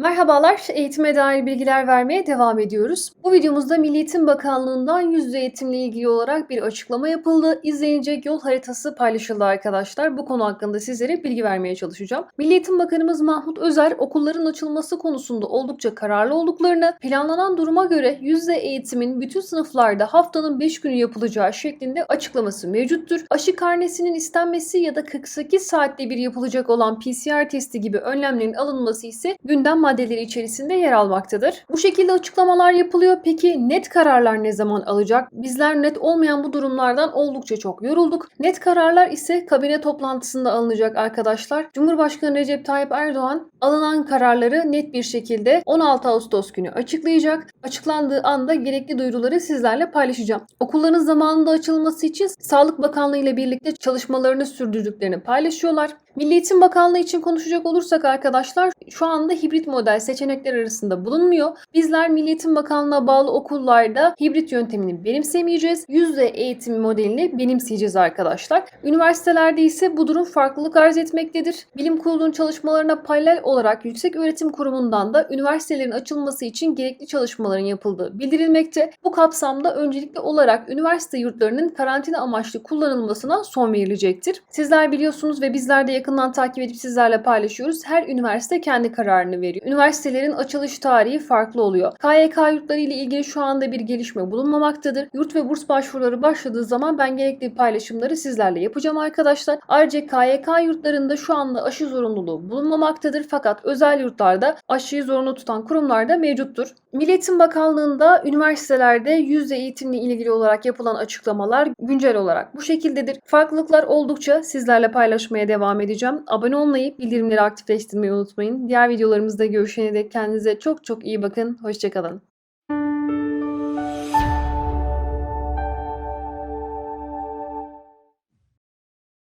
Merhabalar, eğitime dair bilgiler vermeye devam ediyoruz. Bu videomuzda Milli Eğitim Bakanlığı'ndan yüz yüze eğitimle ilgili olarak bir açıklama yapıldı. İzlenecek yol haritası paylaşıldı arkadaşlar. Bu konu hakkında sizlere bilgi vermeye çalışacağım. Milli Eğitim Bakanımız Mahmut Özer okulların açılması konusunda oldukça kararlı olduklarını, planlanan duruma göre yüz yüze eğitimin bütün sınıflarda haftanın 5 günü yapılacağı şeklinde açıklaması mevcuttur. Aşı karnesinin istenmesi ya da 48 saatte bir yapılacak olan PCR testi gibi önlemlerin alınması ise gündem maddeleri içerisinde yer almaktadır. Bu şekilde açıklamalar yapılıyor. Peki net kararlar ne zaman alacak? Bizler net olmayan bu durumlardan oldukça çok yorulduk. Net kararlar ise kabine toplantısında alınacak arkadaşlar. Cumhurbaşkanı Recep Tayyip Erdoğan alınan kararları net bir şekilde 16 Ağustos günü açıklayacak. Açıklandığı anda gerekli duyuruları sizlerle paylaşacağım. Okulların zamanında açılması için Sağlık Bakanlığı ile birlikte çalışmalarını sürdürdüklerini paylaşıyorlar. Milli Eğitim Bakanlığı için konuşacak olursak arkadaşlar şu anda hibrit model seçenekler arasında bulunmuyor. Bizler Milli Eğitim Bakanlığı'na bağlı okullarda hibrit yöntemini benimsemeyeceğiz. Yüzde eğitim modelini benimseyeceğiz arkadaşlar. Üniversitelerde ise bu durum farklılık arz etmektedir. Bilim Kurulu'nun çalışmalarına paralel olarak Yüksek Öğretim Kurumu'ndan da üniversitelerin açılması için gerekli çalışmaların yapıldığı bildirilmekte. Bu kapsamda öncelikli olarak üniversite yurtlarının karantina amaçlı kullanılmasına son verilecektir. Sizler biliyorsunuz ve bizler de yakından takip edip sizlerle paylaşıyoruz. Her üniversite kendi kararını veriyor. Üniversitelerin açılış tarihi farklı oluyor. KYK yurtları ile ilgili şu anda bir gelişme bulunmamaktadır. Yurt ve burs başvuruları başladığı zaman ben gerekli paylaşımları sizlerle yapacağım arkadaşlar. Ayrıca KYK yurtlarında şu anda aşı zorunluluğu bulunmamaktadır fakat özel yurtlarda aşıyı zorunlu tutan kurumlar da mevcuttur. Milli Eğitim Bakanlığı'nda üniversitelerde yüzde eğitimle ilgili olarak yapılan açıklamalar güncel olarak bu şekildedir. Farklılıklar oldukça sizlerle paylaşmaya devam edeceğim. Abone olmayı, bildirimleri aktifleştirmeyi unutmayın. Diğer videolarımızda görüşene dek kendinize çok çok iyi bakın. Hoşçakalın.